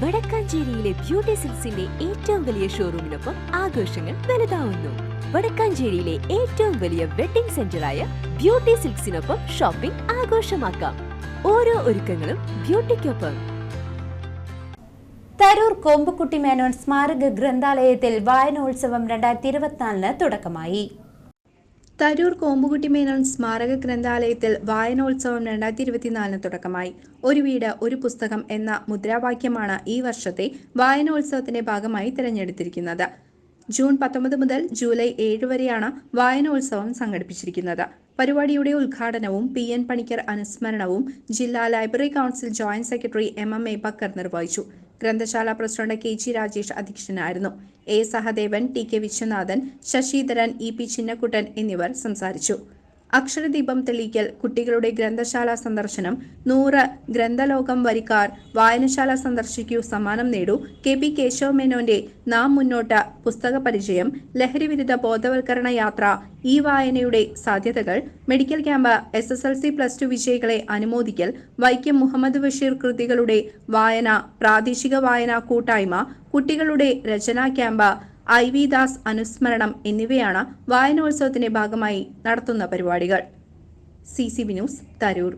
വടക്കാഞ്ചേരിയിലെ beauty സിൽസിന്റെ ഏറ്റവും വലിയ ഷോറൂമിനൊപ്പം ആഘോഷങ്ങൾ വലുതാവുന്നു. വടക്കാഞ്ചേരിയിലെ ഏറ്റവും വലിയ വെഡിംഗ് സെന്ററായ ബ്യൂട്ടി സിൽക്സിനൊപ്പം ഷോപ്പിംഗ് ആഘോഷമാക്കാം. ഓരോ ഒരുക്കങ്ങളും ബ്യൂട്ടിക്കൊപ്പം. തരൂർ കോമ്പുക്കുട്ടി മേനോൻ സ്മാരക ഗ്രന്ഥാലയത്തിൽ വായനോത്സവം രണ്ടായിരത്തി ഇരുപത്തിനാലിന് തുടക്കമായി. തരൂർ കോമ്പുകുട്ടി മേനോൻ സ്മാരക ഗ്രന്ഥാലയത്തിൽ വായനോത്സവം രണ്ടായിരത്തി ഇരുപത്തിനാലിന് തുടക്കമായി. ഒരു വീട് ഒരു പുസ്തകം എന്ന മുദ്രാവാക്യമാണ് ഈ വർഷത്തെ വായനോത്സവത്തിന്റെ ഭാഗമായി തിരഞ്ഞെടുത്തിരിക്കുന്നത്. ജൂൺ പത്തൊമ്പത് മുതൽ ജൂലൈ ഏഴ് വരെയാണ് വായനോത്സവം സംഘടിപ്പിച്ചിരിക്കുന്നത്. പരിപാടിയുടെ ഉദ്ഘാടനവും പി എൻ പണിക്കർ അനുസ്മരണവും ജില്ലാ library council joint secretary M M A Bakkar നിർവഹിച്ചു. ഗ്രന്ഥശാല പ്രസിഡന്റ് കെ ജി രാജേഷ് അധ്യക്ഷനായിരുന്നു. A Sahadevan T K Viswanathan Sasidharan E P Chinnakkuttan എന്നിവർ സംസാരിച്ചു. അക്ഷരദീപം തെളിയിക്കൽ കുട്ടികളുടെ ഗ്രന്ഥശാല സന്ദർശനം നൂറ് ഗ്രന്ഥലോകം വരിക്കാർ വായനശാല സന്ദർശിക്കൂ സമ്മാനം നേടൂ കെ പി കേശവ മേനോന്റെ നാം മുന്നോട്ട് പുസ്തക പരിചയം ലഹരിവിരുദ്ധ ബോധവൽക്കരണ യാത്ര ഈ വായനയുടെ സാധ്യതകൾ medical camp S S L C plus two വിജയികളെ അനുമോദിക്കൽ വൈക്കം മുഹമ്മദ് ബഷീർ കൃതികളുടെ വായന പ്രാദേശിക വായന കൂട്ടായ്മ കുട്ടികളുടെ രചനാ ക്യാമ്പ് ഐ വി ദാസ് അനുസ്മരണം എന്നിവയാണ് വായനോത്സവത്തിന്റെ ഭാഗമായി നടത്തുന്ന പരിപാടികൾ. C C B news Tharoor.